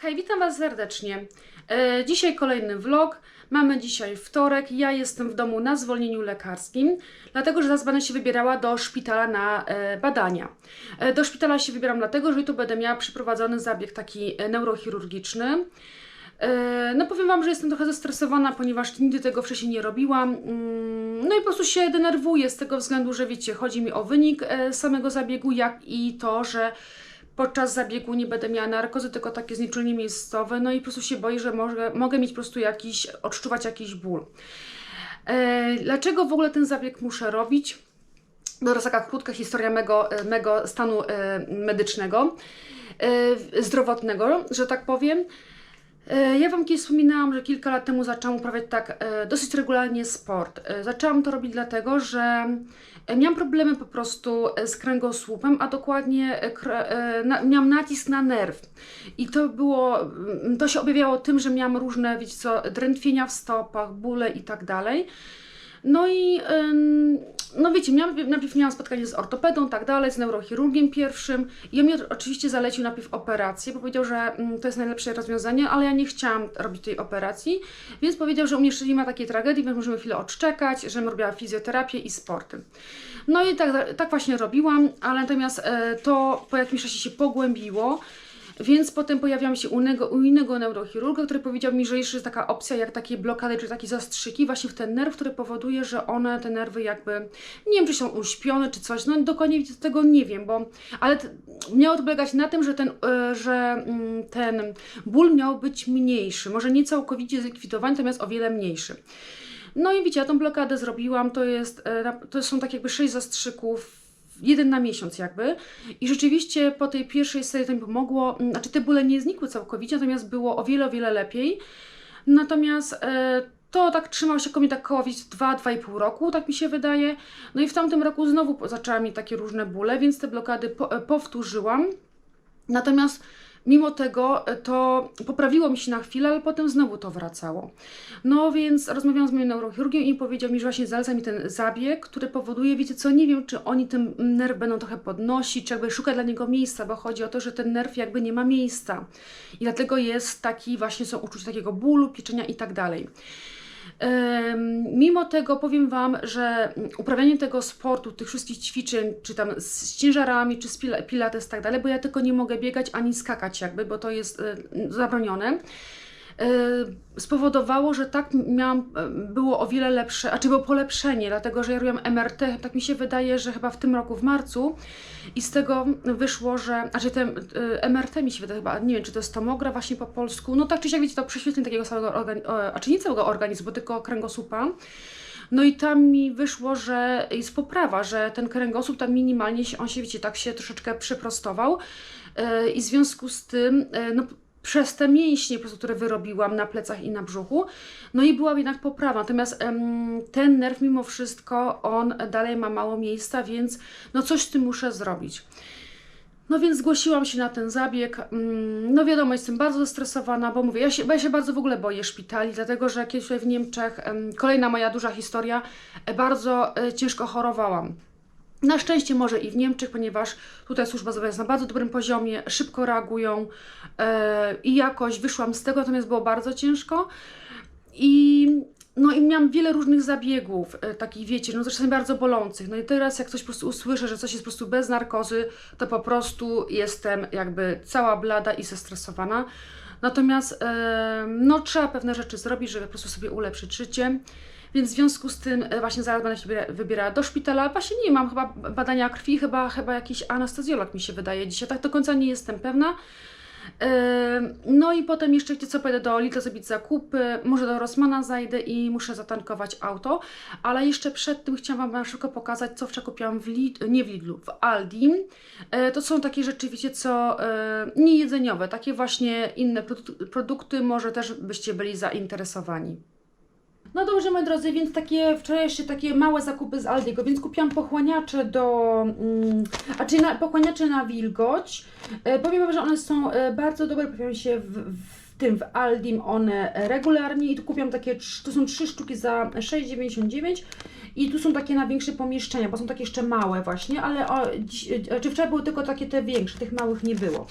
Hej, witam Was serdecznie. E, dzisiaj kolejny vlog. Mamy dzisiaj wtorek. Ja jestem w domu na zwolnieniu lekarskim, dlatego że zaraz będę się wybierała do szpitala na e, badania. E, do szpitala się wybieram dlatego, że tu będę miała przeprowadzony zabieg taki e, neurochirurgiczny. E, No powiem Wam, że jestem trochę zestresowana, ponieważ nigdy tego wcześniej nie robiłam. Mm, No i po prostu się denerwuję z tego względu, że wiecie, chodzi mi o wynik e, samego zabiegu, jak i to, że podczas zabiegu nie będę miała narkozy, tylko takie znieczulenie miejscowe, no i po prostu się boję, że mogę, mogę mieć po prostu jakiś, odczuwać jakiś ból. E, dlaczego w ogóle ten zabieg muszę robić? No jest taka krótka historia mego, e, mego stanu e, medycznego, e, zdrowotnego, że tak powiem. E, Ja Wam kiedyś wspominałam, że kilka lat temu zaczęłam uprawiać tak e, dosyć regularnie sport. E, Zaczęłam to robić dlatego, że miałam problemy po prostu z kręgosłupem, a dokładnie miałam nacisk na nerw. I to było, mm, to się objawiało tym, że miałam różne, wiecie co, drętwienia w stopach, bóle i tak dalej. No i no wiecie, miałam, najpierw miałam spotkanie z ortopedą, tak dalej, z neurochirurgiem pierwszym. I on mi oczywiście zalecił najpierw operację, bo powiedział, że mm, to jest najlepsze rozwiązanie, ale ja nie chciałam robić tej operacji, więc powiedział, że u mnie jeszcze nie ma takiej tragedii, więc możemy chwilę odczekać, żebym robiła fizjoterapię i sporty. No i tak, tak właśnie robiłam, ale natomiast e, to po jakimś czasie się pogłębiło, więc potem pojawiłam się u innego, u innego neurochirurga, który powiedział mi, że jeszcze jest taka opcja jak takie blokady, czy takie zastrzyki właśnie w ten nerw, który powoduje, że one, te nerwy jakby, nie wiem czy są uśpione czy coś, no dokładnie tego nie wiem, bo, ale t- miało to polegać na tym, że ten, e, że mm, ten ból miał być mniejszy, może nie całkowicie zlikwidowany, natomiast o wiele mniejszy. No i widzicie, ja tą blokadę zrobiłam, to jest, e, to są tak jakby sześć zastrzyków, jeden na miesiąc jakby. I rzeczywiście po tej pierwszej serii to mi pomogło, mm, znaczy te bóle nie znikły całkowicie, natomiast było o wiele, o wiele lepiej. Natomiast e, to tak trzymało się koło tak koło 2-2,5 roku, tak mi się wydaje. No i w tamtym roku znowu zaczęłam mieć takie różne bóle, więc te blokady po, e, powtórzyłam. Natomiast mimo tego e, to poprawiło mi się na chwilę, ale potem znowu to wracało. No więc rozmawiałam z moim neurochirurgiem i powiedział mi, że właśnie zaleca mi ten zabieg, który powoduje, wiecie co, nie wiem, czy oni ten nerw będą trochę podnosić, czy jakby szukać dla niego miejsca, bo chodzi o to, że ten nerw jakby nie ma miejsca. I dlatego jest taki, właśnie są uczucia takiego bólu, pieczenia i tak dalej. Mimo tego powiem Wam, że uprawianie tego sportu, tych wszystkich ćwiczeń, czy tam z ciężarami, czy z pil- pilates i tak dalej, bo ja tylko nie mogę biegać ani skakać jakby, bo to jest e, zabronione, spowodowało, że tak miałam, e, było o wiele lepsze, a czy było polepszenie, dlatego że ja robiłam MRT, tak mi się wydaje, że chyba w tym roku w marcu i z tego wyszło, że, znaczy ten e, MRT mi się wydaje chyba, nie wiem, czy to jest tomograf właśnie po polsku, no tak czy siak wiecie, to prześwietlenie takiego całego organizmu, a czy nie całego organizmu, tylko kręgosłupa. No i tam mi wyszło, że jest poprawa, że ten kręgosłup tam minimalnie się, on się, wiecie, tak się troszeczkę przyprostował e, i w związku z tym, e, no przez te mięśnie, po prostu, które wyrobiłam na plecach i na brzuchu, no i była jednak poprawa. Natomiast ten nerw mimo wszystko, on dalej ma mało miejsca, więc no coś z tym muszę zrobić. No więc zgłosiłam się na ten zabieg. Mm, No wiadomo, jestem bardzo zestresowana, bo mówię, ja się, ja się bardzo w ogóle boję szpitali, dlatego że kiedyś w Niemczech, em, kolejna moja duża historia, e, bardzo e, ciężko chorowałam. Na szczęście może i w Niemczech, ponieważ tutaj służba zdrowia jest na bardzo dobrym poziomie, szybko reagują e, i jakoś wyszłam z tego, natomiast było bardzo ciężko. I, no i miałam wiele różnych zabiegów, e, takich wiecie, no czasami bardzo bolących. No i teraz jak coś po prostu usłyszę, że coś jest po prostu bez narkozy, to po prostu jestem jakby cała blada i zestresowana. Natomiast e, no trzeba pewne rzeczy zrobić, żeby po prostu sobie ulepszyć życie. Więc w związku z tym e, właśnie zaraz będę się wybiera- wybierała do szpitala. Właśnie nie mam chyba badania krwi, chyba, chyba jakiś anestezjolog mi się wydaje dzisiaj. Tak do końca nie jestem pewna. No i potem jeszcze, wiecie co, pojadę do Lidla zrobić zakupy, może do Rossmana zajdę i muszę zatankować auto, ale jeszcze przed tym chciałam Wam szybko pokazać, co wczoraj kupiłam w Lid- nie w Lidlu, w Aldi. E, To są takie rzeczy, wiecie co, e, nie jedzeniowe, takie właśnie inne produ- produkty, może też byście byli zainteresowani. No dobrze, moi drodzy, więc takie wczorajsze takie małe zakupy z Aldiego, więc kupiłam pochłaniacze do, mm, a czyli na, pochłaniacze na wilgoć. E, powiem wam, że one są e, bardzo dobre, pojawiają się w, w tym, w Aldim one regularnie i tu kupiłam takie, tu są trzy sztuki za 6,99 i tu są takie na większe pomieszczenia, bo są takie jeszcze małe właśnie, ale o, dziś, e, czy wczoraj były tylko takie te większe, tych małych nie było.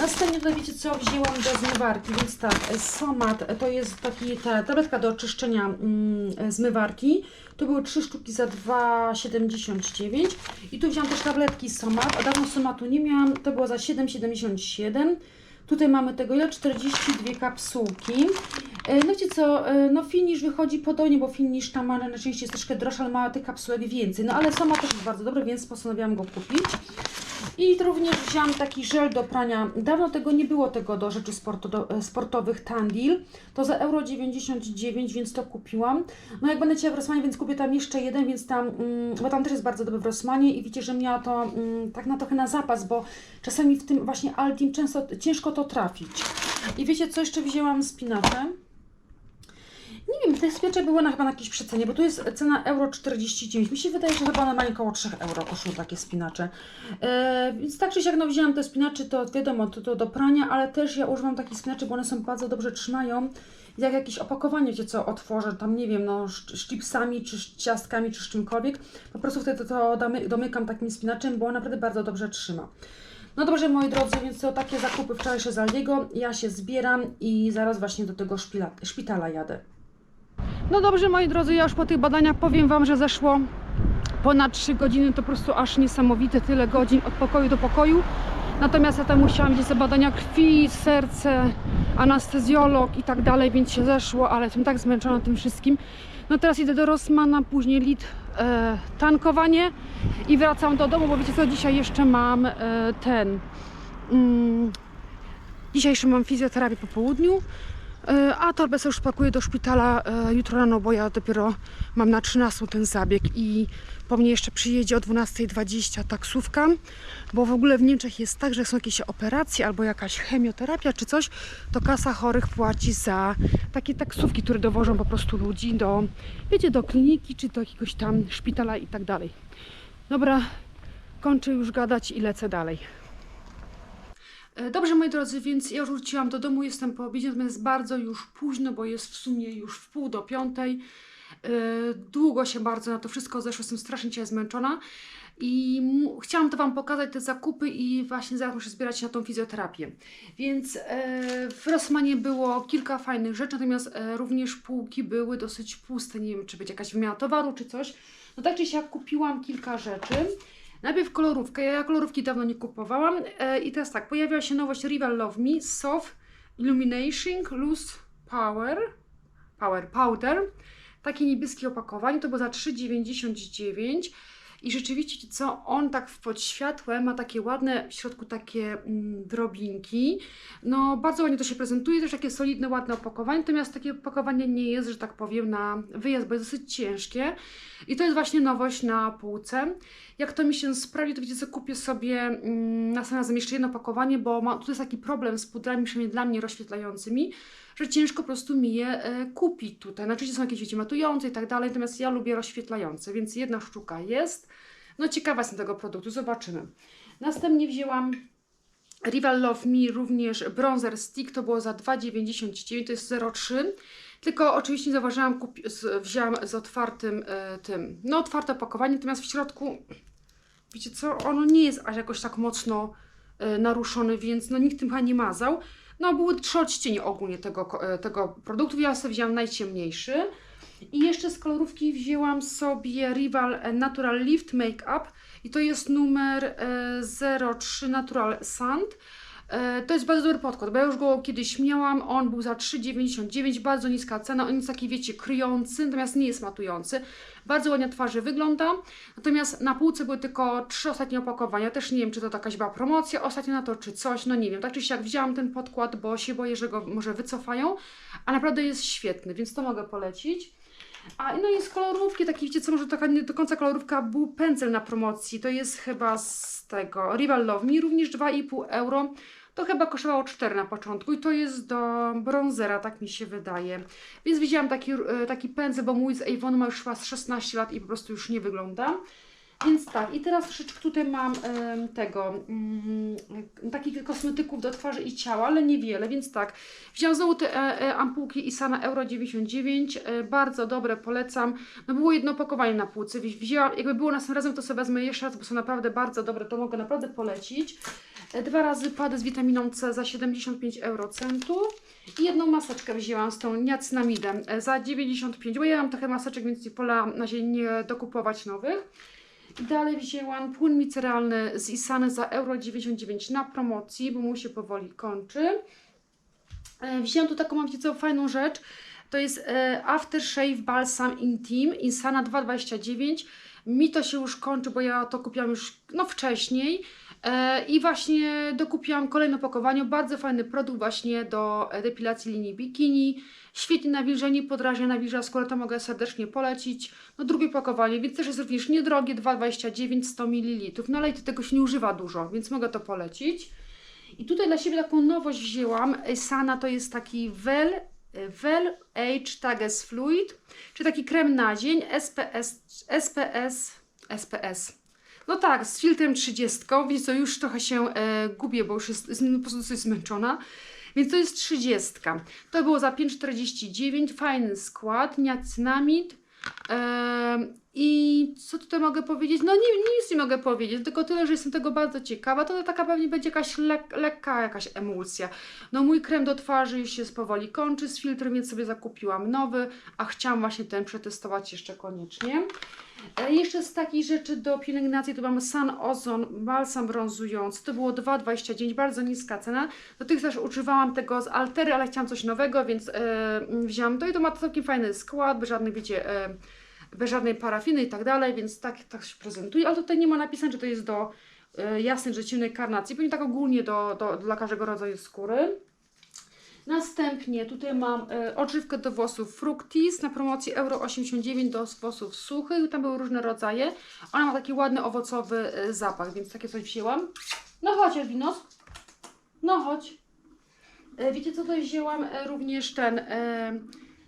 Następnie tutaj wiecie co, wzięłam do zmywarki, więc tak, Somat to jest taki, ta tabletka do oczyszczenia mm, zmywarki. Tu były trzy sztuki za 2,79 i tu wziąłam też tabletki Somat, a dawno Somatu nie miałam, to było za 7,77. Tutaj mamy tego ile? 42 kapsułki. E, No wiecie co, e, no finish wychodzi podobnie, bo finish tam ma na szczęście jest troszkę droższy, ale ma tych kapsułek więcej. No ale sama też jest bardzo dobry, więc postanowiłam go kupić. I również wziąłam taki żel do prania. Dawno tego nie było, tego do rzeczy sporto, do, e, sportowych Tandil. To za euro 99, więc to kupiłam. No jak będę chciała w Rosmanie, więc kupię tam jeszcze jeden, więc tam, mm, bo tam też jest bardzo dobry w Rosmanie i widzicie, że miała to mm, tak na trochę na zapas, bo czasami w tym właśnie Aldim często ciężko to trafić. I wiecie co jeszcze wzięłam spinaczem? Nie te spinacze były na, chyba na jakiejś przecenie, bo tu jest cena euro 49. Mi się wydaje, że chyba one mają około 3 euro kosztują takie spinacze. E, więc tak czy siak no, wzięłam te spinacze, to wiadomo, to, to do prania, ale też ja używam takich spinaczy, bo one są bardzo dobrze trzymają. Jak jakieś opakowanie, wiecie co, otworzę, tam nie wiem, no sz- szczypsami, czy ciastkami, czy z czymkolwiek, po prostu wtedy to domy, domykam takim spinaczem, bo on naprawdę bardzo dobrze trzyma. No dobrze, moi drodzy, więc to takie zakupy wczorajsze z Aldiego. Ja się zbieram i zaraz właśnie do tego szpitala jadę. No dobrze, moi drodzy, ja już po tych badaniach powiem Wam, że zeszło ponad 3 godziny, to po prostu aż niesamowite, tyle godzin od pokoju do pokoju. Natomiast ja tam musiałam gdzieś badania krwi, serce, anestezjolog i tak dalej, więc się zeszło, ale jestem tak zmęczona tym wszystkim. No teraz idę do Rossmana, później lit e, tankowanie i wracam do domu, bo wiecie co, dzisiaj jeszcze mam e, ten... Mm, dzisiaj jeszcze mam fizjoterapię po południu. E, A torbę sobie już pakuję do szpitala e, jutro rano, bo ja dopiero mam na 13 ten zabieg i po mnie jeszcze przyjedzie o 12.20 taksówka, bo w ogóle w Niemczech jest tak, że są jakieś operacje albo jakaś chemioterapia czy coś, to kasa chorych płaci za takie taksówki, które dowożą po prostu ludzi do, wiecie, do kliniki czy do jakiegoś tam szpitala i tak dalej. Dobra, kończę już gadać i lecę dalej. E, Dobrze, moi drodzy, więc ja już wróciłam do domu, jestem po obiedzie, natomiast bardzo już późno, bo jest w sumie już w pół do piątej. E, Długo się bardzo na to wszystko zeszło, jestem strasznie dzisiaj zmęczona i chciałam to Wam pokazać, te zakupy i właśnie zaraz muszę zbierać się na tą fizjoterapię. Więc e, w Rossmanie było kilka fajnych rzeczy, natomiast również półki były dosyć puste, nie wiem, czy będzie jakaś wymiana towaru, czy coś. No tak czy siak kupiłam kilka rzeczy. Najpierw kolorówkę. Ja kolorówki dawno nie kupowałam. E, I teraz tak, pojawiła się nowość Rival Love Me Soft Illuminating Loose Power Power Powder. Takie niebieskie opakowanie. To było za 3,99. I rzeczywiście, co on tak w pod światłem ma takie ładne, w środku takie mm, drobinki. No, bardzo ładnie to się prezentuje, też takie solidne, ładne opakowanie. Natomiast takie opakowanie nie jest, że tak powiem, na wyjazd, bo jest dosyć ciężkie. I to jest właśnie nowość na półce. Jak to mi się sprawdzi, to wiecie co, kupię sobie mm, następnym razem jeszcze jedno opakowanie, bo ma, tu jest taki problem z pudrami, przynajmniej dla mnie rozświetlającymi, że ciężko po prostu mi je e, kupić tutaj. Znaczy są jakieś wiecie, matujące i tak dalej, natomiast ja lubię rozświetlające, więc jedna sztuka jest. No ciekawa jestem tego produktu, zobaczymy. Następnie wzięłam Rival Love Me również bronzer stick, to było za 2,99, to jest 0,3. Tylko oczywiście zauważyłam, kupi- z, wzięłam z otwartym e, tym, no otwarte opakowanie, natomiast w środku, wiecie co, ono nie jest aż jakoś tak mocno e, naruszony, więc no nikt tym chyba nie mazał. No były trzy odcienie ogólnie tego, e, tego produktu, ja sobie wzięłam najciemniejszy. I jeszcze z kolorówki wzięłam sobie Rival Natural Lift Makeup i to jest numer e, 03 Natural Sand. E, To jest bardzo dobry podkład, bo ja już go kiedyś miałam, on był za 3,99, bardzo niska cena, on jest taki, wiecie, kryjący, natomiast nie jest matujący. Bardzo ładnie twarzy wygląda, natomiast na półce były tylko trzy ostatnie opakowania, też nie wiem, czy to jakaś była promocja ostatnio na to, czy coś, no nie wiem, tak czy siak wzięłam ten podkład, bo się boję, że go może wycofają, a naprawdę jest świetny, więc to mogę polecić. A no z kolorówki, taki wiecie co, może taka nie do końca kolorówka, był pędzel na promocji, to jest chyba z tego Rival Love Me, również 2,5 euro. To chyba kosztowało 4 na początku i to jest do bronzera, tak mi się wydaje. Więc widziałam taki, e, taki pędzel, bo mój z Avon ma już chyba z 16 lat i po prostu już nie wygląda. Więc tak, i teraz troszeczkę tutaj mam em, tego, mm, takich kosmetyków do twarzy i ciała, ale niewiele, więc tak. Wziąłam znowu te e, e, ampułki Isana Euro 99, e, bardzo dobre, polecam. No było jedno opakowanie na półce, Wzi- wzięłam, jakby było następnym razem, to sobie wezmę jeszcze raz, bo są naprawdę bardzo dobre, to mogę naprawdę polecić. E, dwa razy pady z witaminą C za 75 eurocentów i jedną maseczkę wzięłam z tą niacinamidem e, za 95, bo ja mam trochę maseczek, więc nie pola na razie nie dokupować nowych. Dalej wzięłam płyn miceralny z Isany za euro 99 na promocji, bo mu się powoli kończy. E, Wzięłam tu taką, mam co, fajną rzecz. To jest Aftershave Balsam Intim Insana 229. Mi to się już kończy, bo ja to kupiłam już no, wcześniej. E, I właśnie dokupiłam kolejne opakowanie. Bardzo fajny produkt właśnie do depilacji linii bikini. Świetnie nawilżenie, podrażnia, nawilża skórę, to mogę serdecznie polecić. No drugie opakowanie, więc też jest również niedrogie, 2,29, 100 ml. No ale tego się nie używa dużo, więc mogę to polecić. I tutaj dla siebie taką nowość wzięłam. Sana to jest taki Well, well Age Tages Fluid, czyli taki krem na dzień SPS, SPS, SPS. No tak, z filtrem 30, więc to już trochę się e, gubię, bo już jest, jest po prostu dosyć zmęczona. Więc to jest 30. To było za 5,49. Fajny skład, niacynamid. Em, I co tutaj mogę powiedzieć? No nie, nic nie mogę powiedzieć, tylko tyle, że jestem tego bardzo ciekawa. To taka pewnie będzie jakaś lek, lekka jakaś emulsja. No mój krem do twarzy już się powoli kończy z filtrem, więc sobie zakupiłam nowy, a chciałam właśnie ten przetestować jeszcze koniecznie. E, Jeszcze z takich rzeczy do pielęgnacji to mamy Sun Ozone balsam brązujący. To było 2,29, bardzo niska cena. Dotychczas używałam tego z Altery, ale chciałam coś nowego, więc e, wziąłam to i to ma całkiem fajny skład, żadnych, wiecie, e, bez żadnej parafiny i tak dalej, więc tak, tak się prezentuje. Ale tutaj nie ma napisane, że to jest do e, jasnej, ciemnej karnacji, pewnie tak ogólnie do, do, dla każdego rodzaju skóry. Następnie tutaj mam e, odżywkę do włosów Fructis na promocji euro 89 do włosów suchych. Tam były różne rodzaje. Ona ma taki ładny owocowy e, zapach, więc takie coś wzięłam. No chodź, Elwinos. No chodź. E, wiecie co tutaj wzięłam? E, również ten e,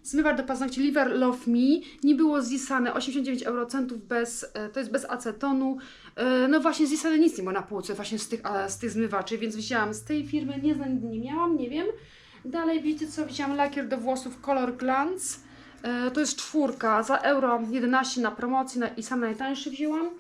zmywacz do paznokci Liver Love Me. Nie było zisane 89 eurocentów bez, e, to jest bez acetonu. E, no właśnie zisane nic nie ma na półce właśnie z tych, a, z tych zmywaczy, więc wzięłam z tej firmy. Nie znam, nie miałam, nie wiem. Dalej wiecie co, wziąłam lakier do włosów Color Glance. E, to jest czwórka za euro 11 na promocji na, i sam najtańszy wzięłam.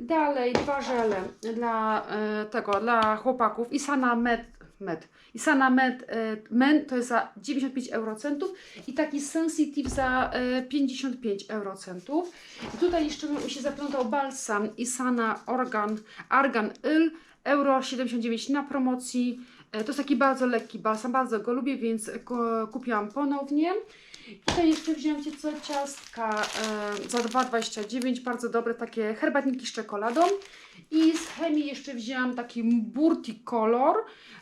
Dalej dwa żele dla e, tego, dla chłopaków. Isana Med, Med. Isana Med e, Men to jest za 95 eurocentów i taki Sensitive za e, 55 eurocentów. I tutaj jeszcze mi się zaplątał balsam Isana Organ, Argan Il euro 79 na promocji. E, To jest taki bardzo lekki balsam, bardzo go lubię, więc go kupiłam ponownie. Tutaj jeszcze wziąłem Cię co ciastka e, za 2,29, bardzo dobre takie herbatniki z czekoladą. I z chemii jeszcze wzięłam taki Burti Color,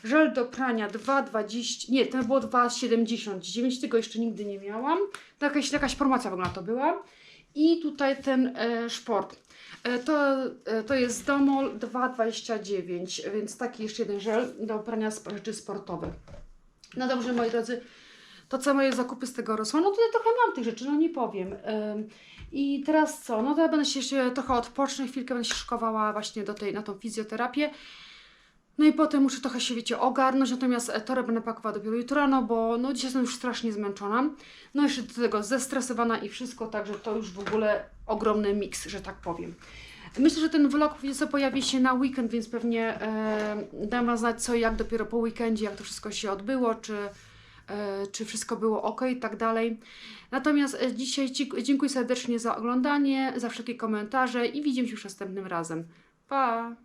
żel do prania 2,20, nie, to było 2,79, tego jeszcze nigdy nie miałam. To jakaś, jakaś promocja w ogóle to była. I tutaj ten e, szport. E, To, e, to jest Domol 2,29, więc taki jeszcze jeden żel do prania rzeczy sportowych. No dobrze, moi drodzy, to co moje zakupy z tego rosło? No tutaj trochę mam tych rzeczy, no nie powiem. I teraz co? No to ja będę się jeszcze trochę odpocznę, chwilkę będę się szykowała właśnie do tej, na tą fizjoterapię. No i potem muszę trochę się, wiecie, ogarnąć, natomiast e, torę będę pakowała dopiero jutro rano, bo no dzisiaj jestem już strasznie zmęczona. No jeszcze do tego zestresowana i wszystko, także to już w ogóle ogromny miks, że tak powiem. Myślę, że ten vlog co, pojawi się na weekend, więc pewnie e, dam Wam znać co i jak dopiero po weekendzie, jak to wszystko się odbyło, czy, czy wszystko było ok i tak dalej. Natomiast e, dzisiaj dziękuję serdecznie za oglądanie, za wszelkie komentarze i widzimy się już następnym razem. Pa!